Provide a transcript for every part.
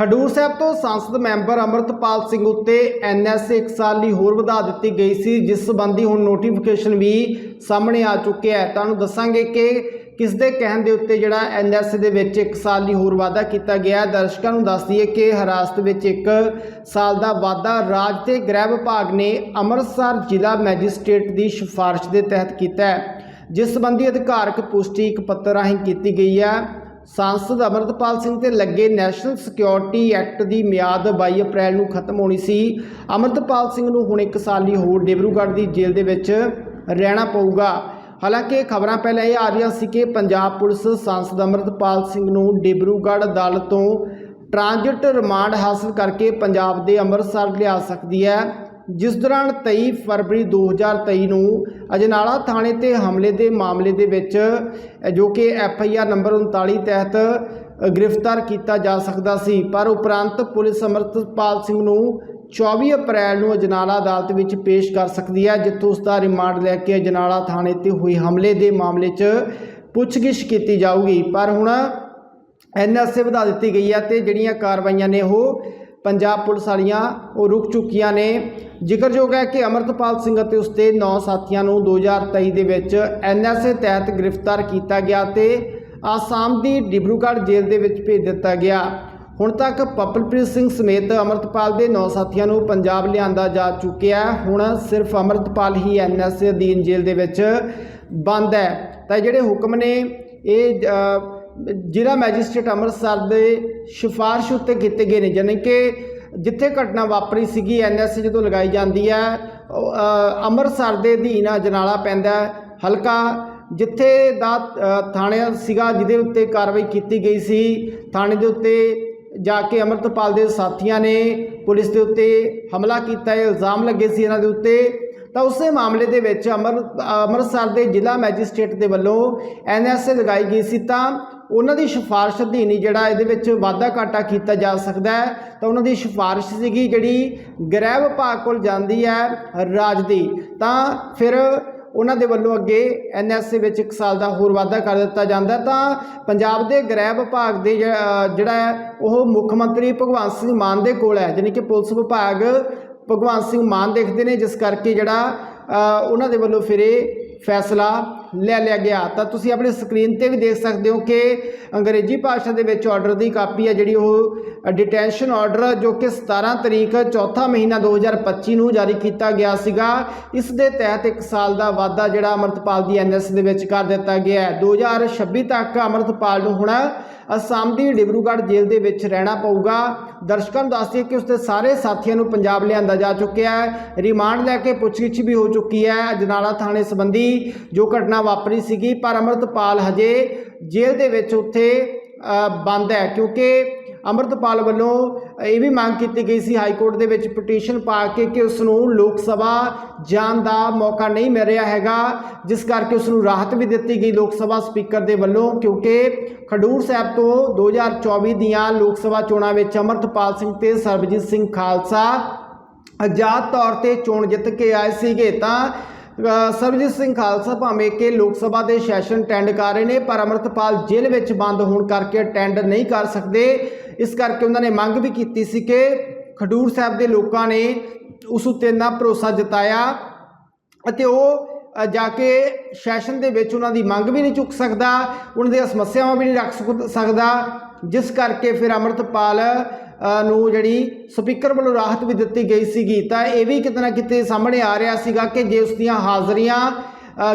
ਖਡੂਰ ਸਾਹਿਬ ਤੋਂ ਸੰਸਦ ਮੈਂਬਰ ਅਮਰਤਪਾਲ ਸਿੰਘ ਉੱਤੇ ਐਨਐਸਏ 1 ਸਾਲ ਲਈ ਹੋਰ ਵਧਾ ਦਿੱਤੀ ਗਈ ਸੀ, ਜਿਸ ਸੰਬੰਧੀ ਹੁਣ ਨੋਟੀਫਿਕੇਸ਼ਨ ਵੀ ਸਾਹਮਣੇ ਆ ਚੁੱਕਿਆ ਹੈ। ਤੁਹਾਨੂੰ ਦੱਸਾਂਗੇ ਕਿ ਕਿਸ ਦੇ ਕਹਿਣ ਦੇ ਉੱਤੇ ਜਿਹੜਾ ਐਨਐਸਏ ਦੇ ਵਿੱਚ 1 ਸਾਲ ਲਈ ਹੋਰ ਵਾਅਦਾ ਕੀਤਾ ਗਿਆ ਦਰਸ਼ਕਾਂ ਨੂੰ ਦੱਸ ਦਈਏ ਕਿ ਹਿਰਾਸਤ ਵਿੱਚ 1 ਸਾਲ ਦਾ ਵਾਅਦਾ ਰਾਜ ਤੇ ਗ੍ਰਹਿ ਵਿਭਾਗ ਨੇ ਅੰਮ੍ਰਿਤਸਰ ਜ਼ਿਲ੍ਹਾ ਮੈਜਿਸਟ੍ਰੇਟ ਦੀ ਸਿਫਾਰਿਸ਼ ਦੇ ਤਹਿਤ ਕੀਤਾ ਹੈ, ਜਿਸ ਸੰਬੰਧੀ ਅਧਿਕਾਰਕ ਪੁਸ਼ਟੀ ਇੱਕ ਪੱਤਰ ਰਾਹੀਂ ਕੀਤੀ ਗਈ ਹੈ। ਸਾਂਸਦ ਅਮਰਤਪਾਲ ਸਿੰਘ ਤੇ ਲੱਗੇ ਨੈਸ਼ਨਲ ਸਿਕਿਉਰਿਟੀ ਐਕਟ ਦੀ ਮਿਆਦ 22 ਅਪ੍ਰੈਲ ਨੂੰ ਖਤਮ ਹੋਣੀ ਸੀ ਅਮਰਤਪਾਲ ਸਿੰਘ ਨੂੰ ਹੁਣ 1 ਸਾਲ ਲਈ ਹੋਰ ਡਿਬਰੂਗੜ੍ਹ ਦੀ ਜੇਲ੍ਹ ਦੇ ਵਿੱਚ ਰਹਿਣਾ ਪਊਗਾ ਹਾਲਾਂਕਿ ਖਬਰਾਂ ਪਹਿਲਾਂ ਇਹ ਆ ਰਹੀਆਂ ਸੀ ਕਿ ਪੰਜਾਬ ਪੁਲਿਸ ਸਾਂਸਦ ਅਮਰਤਪਾਲ ਸਿੰਘ ਨੂੰ ਡਿਬਰੂਗੜ੍ਹ ਅਦਾਲਤ ਤੋਂ ਟ੍ਰਾਂਜ਼ਿਟ ਰਿਮਾਂਡ ਹਾਸਲ ਕਰਕੇ ਪੰਜਾਬ ਦੇ ਅੰਮ੍ਰਿਤਸਰ ਲਿਆ ਸਕਦੀ ਹੈ ਜਿਸ ਦੌਰਾਨ 23 ਫਰਵਰੀ 2023 ਨੂੰ ਅਜਨਾਲਾ ਥਾਣੇ ਤੇ ਹਮਲੇ ਦੇ ਮਾਮਲੇ ਦੇ ਵਿੱਚ ਜੋ ਕਿ ਐਫ ਆਈ ਆਰ ਨੰਬਰ 39 ਤਹਿਤ ਗ੍ਰਿਫਤਾਰ ਕੀਤਾ ਜਾ ਸਕਦਾ ਸੀ। ਪਰ ਉਪਰੰਤ ਪੁਲਿਸ ਅਮਰਤਪਾਲ ਸਿੰਘ ਨੂੰ 24 ਅਪ੍ਰੈਲ ਨੂੰ ਅਜਨਾਲਾ ਅਦਾਲਤ ਵਿੱਚ ਪੇਸ਼ ਕਰ ਸਕਦੀ ਹੈ, ਜਿੱਥੋਂ ਉਸ ਦਾ ਰਿਮਾਂਡ ਲੈ ਕੇ ਅਜਨਾਲਾ ਥਾਣੇ ਤੇ ਹੋਏ ਹਮਲੇ ਦੇ ਮਾਮਲੇ 'ਚ ਪੁੱਛਗਿੱਛ ਕੀਤੀ ਜਾਊਗੀ। ਪਰ ਹੁਣ ਐਨਐਸਏ ਵਧਾ ਦਿੱਤੀ ਗਈ ਹੈ ਤੇ ਜਿਹੜੀਆਂ ਕਾਰਵਾਈਆਂ ਨੇ ਉਹ ਪੰਜਾਬ ਪੁਲਿਸ ਵਾਲੀਆਂ ਉਹ ਰੁਕ ਚੁੱਕੀਆਂ ਨੇ। ਜ਼ਿਕਰਯੋਗ ਹੈ ਕਿ ਅਮਰਤਪਾਲ ਸਿੰਘ ਅਤੇ ਉਸਦੇ 9 ਸਾਥੀਆਂ ਨੂੰ 2023 ਦੇ ਵਿੱਚ ਐਨਐਸਏ ਤਹਿਤ ਗ੍ਰਿਫਤਾਰ ਕੀਤਾ ਗਿਆ ਤੇ ਆਸਾਮ ਦੀ ਡਿਬਰੂਗੜ੍ਹ ਜੇਲ੍ਹ ਦੇ ਵਿੱਚ ਭੇਜ ਦਿੱਤਾ ਗਿਆ। ਹੁਣ ਤੱਕ ਪਪਲਪ੍ਰੀਤ ਸਿੰਘ ਸਮੇਤ ਅਮਰਤਪਾਲ ਦੇ 9 ਸਾਥੀਆਂ ਨੂੰ ਪੰਜਾਬ ਲਿਆਂਦਾ ਜਾ ਚੁੱਕਿਆ ਹੁਣ ਸਿਰਫ ਅਮਰਤਪਾਲ ਹੀ ਐਨਐਸਏ ਅਧੀਨ ਜੇਲ੍ਹ ਦੇ ਵਿੱਚ ਬੰਦ ਹੈ। ਤਾਂ ਜਿਹੜੇ ਹੁਕਮ ਨੇ, ਇਹ ਜ਼ਿਲ੍ਹਾ ਮੈਜਿਸਟ੍ਰੇਟ ਅੰਮ੍ਰਿਤਸਰ ਦੇ ਸਿਫਾਰਿਸ਼ ਉੱਤੇ ਕੀਤੇ ਗਏ ਨੇ ਜਾਣੀ ਕਿ ਜਿੱਥੇ ਘਟਨਾ ਵਾਪਰੀ ਸੀਗੀ ਐਨਐਸਏ ਜਦੋਂ ਲਗਾਈ ਜਾਂਦੀ ਹੈ ਅੰਮ੍ਰਿਤਸਰ ਦੇ ਅਧੀਨ ਅਜਨਾਲਾ ਪੈਂਦਾ ਹਲਕਾ ਜਿੱਥੇ ਦਾ ਅ, ਥਾਣੇ ਸੀਗਾ ਜਿਹਦੇ ਉੱਤੇ ਕਾਰਵਾਈ ਕੀਤੀ ਗਈ ਸੀ ਥਾਣੇ ਦੇ ਉੱਤੇ ਜਾ ਕੇ ਅਮਰਤਪਾਲ ਦੇ ਸਾਥੀਆਂ ਨੇ ਪੁਲਿਸ ਦੇ ਉੱਤੇ ਹਮਲਾ ਕੀਤਾ ਹੈ ਇਲਜ਼ਾਮ ਲੱਗੇ ਸੀ ਇਹਨਾਂ ਦੇ ਉੱਤੇ। ਤਾਂ ਉਸੇ ਮਾਮਲੇ ਦੇ ਵਿੱਚ ਅਮਰ ਅੰਮ੍ਰਿਤਸਰ ਦੇ ਜ਼ਿਲ੍ਹਾ ਮੈਜਿਸਟ੍ਰੇਟ ਦੇ ਵੱਲੋਂ ਐਨਐਸਏ ਲਗਾਈ ਗਈ ਸੀ ਤਾਂ ਉਹਨਾਂ ਦੀ ਸਿਫਾਰਿਸ਼ ਅਧੀਨ ਹੀ ਜਿਹੜਾ ਇਹਦੇ ਵਿੱਚ ਵਾਧਾ ਘਾਟਾ ਕੀਤਾ ਜਾ ਸਕਦਾ ਹੈ, ਤਾਂ ਉਹਨਾਂ ਦੀ ਸਿਫਾਰਿਸ਼ ਸੀਗੀ ਜਿਹੜੀ ਗ੍ਰਹਿ ਵਿਭਾਗ ਕੋਲ ਜਾਂਦੀ ਹੈ ਰਾਜ ਦੀ। ਤਾਂ ਫਿਰ ਉਹਨਾਂ ਦੇ ਵੱਲੋਂ ਅੱਗੇ ਐਨਐਸਏ ਵਿੱਚ 1 ਸਾਲ ਦਾ ਹੋਰ ਵਾਧਾ ਕਰ ਦਿੱਤਾ ਜਾਂਦਾ ਤਾਂ ਪੰਜਾਬ ਦੇ ਗ੍ਰਹਿ ਵਿਭਾਗ ਦੇ ਜਿਹੜਾ ਹੈ, ਉਹ ਮੁੱਖ ਮੰਤਰੀ ਭਗਵੰਤ ਸਿੰਘ ਮਾਨ ਦੇ ਕੋਲ ਹੈ, ਜਾਣੀ ਕਿ ਪੁਲਿਸ ਵਿਭਾਗ ਭਗਵੰਤ ਸਿੰਘ ਮਾਨ ਦੇਖਦੇ ਨੇ, ਜਿਸ ਕਰਕੇ ਜਿਹੜਾ ਉਹਨਾਂ ਦੇ ਵੱਲੋਂ ਫਿਰ ਇਹ ਫੈਸਲਾ ਲੈ ਲਿਆ ਗਿਆ। ਤਾਂ ਤੁਸੀਂ ਆਪਣੀ ਸਕਰੀਨ ਤੇ ਵੀ ਦੇਖ ਸਕਦੇ ਹੋ ਕਿ ਅੰਗਰੇਜ਼ੀ ਭਾਸ਼ਾ ਦੇ ਵਿੱਚ ਆਰਡਰ ਦੀ ਕਾਪੀ ਹੈ ਜਿਹੜੀ ਉਹ ਡਿਟੈਂਸ਼ਨ ਆਰਡਰ ਜੋ ਕਿ 17 ਤਰੀਕ ਚੌਥਾ ਮਹੀਨਾ 2025 ਨੂੰ ਜਾਰੀ ਕੀਤਾ ਗਿਆ ਸੀਗਾ। ਇਸ ਦੇ ਤਹਿਤ 1 ਸਾਲ ਦਾ ਵਾਅਦਾ ਜਿਹੜਾ ਅਮਰਤਪਾਲ ਦੀ ਐਨਐਸ ਦੇ ਵਿੱਚ ਕਰ ਦਿੱਤਾ ਗਿਆ ਹੈ। 2026 ਤੱਕ ਅਮਰਤਪਾਲ ਨੂੰ ਹੁਣ ਅਸਾਮ ਦੀ ਡਿਬਰੂਗੜ੍ਹ ਜੇਲ੍ਹ ਦੇ ਵਿੱਚ ਰਹਿਣਾ ਪਊਗਾ। ਦਰਸ਼ਕਾਂ ਨੂੰ ਦੱਸ ਦਈਏ ਕਿ ਉਸਦੇ ਸਾਰੇ ਸਾਥੀਆਂ ਨੂੰ ਪੰਜਾਬ ਲਿਆਂਦਾ ਜਾ ਚੁੱਕਿਆ ਹੈ। ਰਿਮਾਂਡ ਲੈ ਕੇ ਪੁੱਛਗਿੱਛ ਵੀ ਹੋ ਚੁੱਕੀ ਹੈ। ਅਜਨਾਲਾ ਥਾਣੇ ਸੰਬੰਧੀ ਜੋ ਘਟਨਾ ਵਾਪਰੀ ਸੀਗੀ, ਪਰ ਅਮਰਤਪਾਲ ਹਜੇ ਜੇਲ੍ਹ ਦੇ ਵਿੱਚ ਉੱਥੇ ਬੰਦ ਹੈ, ਕਿਉਂਕਿ ਅਮਰਤਪਾਲ ਵੱਲੋਂ ਇਹ ਵੀ ਮੰਗ ਕੀਤੀ ਗਈ ਸੀ ਹਾਈ ਕੋਰਟ ਦੇ ਵਿੱਚ ਪਟੀਸ਼ਨ ਪਾ ਕੇ ਕਿ ਉਸ ਨੂੰ ਲੋਕ ਸਭਾ ਜਾਣ ਦਾ ਮੌਕਾ ਨਹੀਂ ਮਿਲ ਰਿਹਾ ਹੈਗਾ, ਜਿਸ ਕਰਕੇ ਉਸ ਨੂੰ ਰਾਹਤ ਵੀ ਦਿੱਤੀ ਗਈ ਲੋਕ ਸਭਾ ਸਪੀਕਰ ਦੇ ਵੱਲੋਂ, ਕਿਉਂਕਿ ਖਡੂਰ ਸਾਹਿਬ ਤੋਂ 2024 ਦੀਆਂ ਲੋਕ ਸਭਾ ਚੋਣਾਂ ਵਿੱਚ ਅਮਰਤਪਾਲ ਸਿੰਘ ਤੇ ਸਰਬਜੀਤ ਸਿੰਘ ਖਾਲਸਾ ਆਜ਼ਾਦ ਤੌਰ ਤੇ ਚੋਣ ਜਿੱਤ ਕੇ ਆਏ ਸੀਗੇ, ਤਾਂ ਸਰਬਜੀਤ ਸਿੰਘ ਖਾਲਸਾ ਭਾਵੇਂ ਕਿ ਲੋਕ ਸਭਾ ਦੇ ਸੈਸ਼ਨ ਅਟੈਂਡ ਕਰ ਰਹੇ ਨੇ, ਪਰ ਅਮਰਤਪਾਲ ਜੇਲ੍ਹ ਵਿੱਚ ਬੰਦ ਹੋਣ ਕਰਕੇ ਅਟੈਂਡ ਨਹੀਂ ਕਰ ਸਕਦੇ। ਇਸ ਕਰਕੇ ਉਹਨਾਂ ਨੇ ਮੰਗ ਵੀ ਕੀਤੀ ਸੀ ਕਿ ਖਡੂਰ ਸਾਹਿਬ ਦੇ ਲੋਕਾਂ ਨੇ ਉਸ ਉੱਤੇ ਨਾ ਭਰੋਸਾ ਜਤਾਇਆ ਅਤੇ ਉਹ ਜਾ ਕੇ ਸੈਸ਼ਨ ਦੇ ਵਿੱਚ ਉਹਨਾਂ ਦੀ ਮੰਗ ਵੀ ਨਹੀਂ ਚੁੱਕ ਸਕਦਾ, ਉਹਨਾਂ ਦੀਆਂ ਸਮੱਸਿਆਵਾਂ ਵੀ ਨਹੀਂ ਰੱਖ ਸਕ- ਸਕਦਾ। ਜਿਸ ਕਰਕੇ ਫਿਰ ਅਮਰਤਪਾਲ ਨੂੰ ਜਿਹੜੀ ਸਪੀਕਰ ਵੱਲੋਂ ਰਾਹਤ ਵੀ ਦਿੱਤੀ ਗਈ ਸੀਗੀ। ਤਾਂ ਇਹ ਵੀ ਕਿਤੇ ਨਾ ਕਿਤੇ ਸਾਹਮਣੇ ਆ ਰਿਹਾ ਸੀਗਾ ਕਿ ਜੇ ਉਸ ਦੀਆਂ ਹਾਜ਼ਰੀਆਂ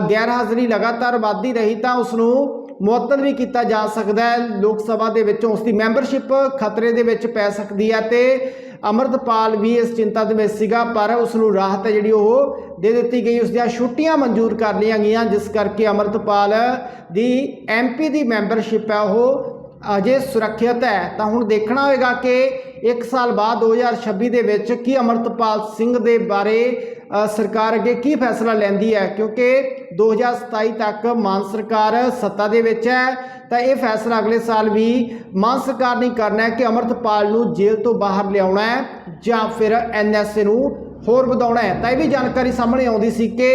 ਗੈਰ ਹਾਜ਼ਰੀ ਲਗਾਤਾਰ ਵੱਧਦੀ ਰਹੀ ਤਾਂ ਉਸ ਨੂੰ ਮੁਅੱਤਲ ਵੀ ਕੀਤਾ ਜਾ ਸਕਦਾ ਹੈ। ਲੋਕ ਸਭਾ ਦੇ ਵਿੱਚੋਂ ਉਸ ਦੀ ਮੈਂਬਰਸ਼ਿਪ ਖਤਰੇ ਦੇ ਵਿੱਚ ਪੈ ਸਕਦੀ ਹੈ ਤੇ ਅਮਰਤਪਾਲ ਵੀ ਇਸ ਚਿੰਤਾ ਦੇ ਵਿੱਚ ਸੀਗਾ, ਪਰ ਉਸ ਨੂੰ ਰਾਹਤ ਹੈ ਜਿਹੜੀ ਉਹ ਦੇ ਦਿੱਤੀ ਗਈ। ਉਸ ਦੀਆਂ ਛੁੱਟੀਆਂ ਮਨਜ਼ੂਰ ਕਰ ਲਈਆਂ ਗਈਆਂ, ਜਿਸ ਕਰਕੇ ਅਮਰਤਪਾਲ ਦੀ ਐਮਪੀ ਦੀ ਮੈਂਬਰਸ਼ਿਪ ਹੈ ਉਹ ਅਜੇ ਸੁਰੱਖਿਅਤ ਹੈ। ਤਾਂ ਹੁਣ ਦੇਖਣਾ ਹੋਵੇਗਾ ਕਿ 1 ਸਾਲ ਬਾਅਦ 2026 ਦੇ ਵਿੱਚ ਕੀ ਅਮਰਤਪਾਲ ਸਿੰਘ ਦੇ ਬਾਰੇ ਸਰਕਾਰ ਅੱਗੇ ਕੀ ਫੈਸਲਾ ਲੈਂਦੀ ਹੈ? ਕਿਉਂਕਿ 2027 ਤੱਕ ਮਾਨ ਸਰਕਾਰ ਸੱਤਾ ਦੇ ਵਿੱਚ ਹੈ। ਤਾਂ ਇਹ ਫੈਸਲਾ ਅਗਲੇ ਸਾਲ ਵੀ ਮਾਨ ਸਰਕਾਰ ਨੇ ਕਰਨਾ ਹੈ ਕਿ ਅਮਰਤਪਾਲ ਨੂੰ ਜੇਲ੍ਹ ਤੋਂ ਬਾਹਰ ਲਿਆਉਣਾ ਹੈ ਜਾਂ ਫਿਰ ਐਨਐਸਏ ਨੂੰ ਹੋਰ ਵਧਾਉਣਾ ਹੈ। ਤਾਂ ਇਹ ਵੀ ਜਾਣਕਾਰੀ ਸਾਹਮਣੇ ਆਉਂਦੀ ਸੀ ਕਿ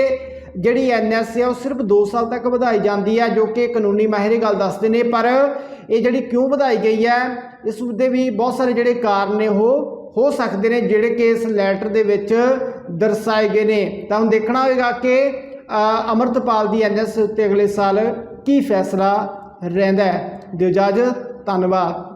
ਜਿਹੜੀ ਐਨਐਸ ਹੈ ਉਹ ਸਿਰਫ 2 ਸਾਲ ਤੱਕ ਵਧਾਈ ਜਾਂਦੀ ਹੈ ਜੋ ਕਿ ਕਾਨੂੰਨੀ ਮਾਹਿਰ ਗੱਲ ਦੱਸਦੇ ਨੇ ਪਰ ਇਹ ਜਿਹੜੀ ਕਿਉਂ ਵਧਾਈ ਗਈ ਹੈ ਇਸ ਦੇ ਵੀ ਬਹੁਤ ਸਾਰੇ ਜਿਹੜੇ ਕਾਰਨ ਨੇ ਉਹ ਹੋ ਸਕਦੇ ਨੇ ਜਿਹੜੇ ਕਿ ਇਸ ਲੈਟਰ ਦੇ ਵਿੱਚ ਦਰਸਾਏ ਗਏ ਨੇ। ਤਾਂ ਹੁਣ ਦੇਖਣਾ ਹੋਵੇਗਾ ਕਿ ਅ, ਅਮਰਤਪਾਲ ਦੀ ਐਨਐਸ ਉੱਤੇ ਅਗਲੇ ਸਾਲ ਕੀ ਫੈਸਲਾ ਰਹਿੰਦਾ ਹੈ। ਦਿਓ ਇਜਾਜ਼ਤ ਧੰਨਵਾਦ।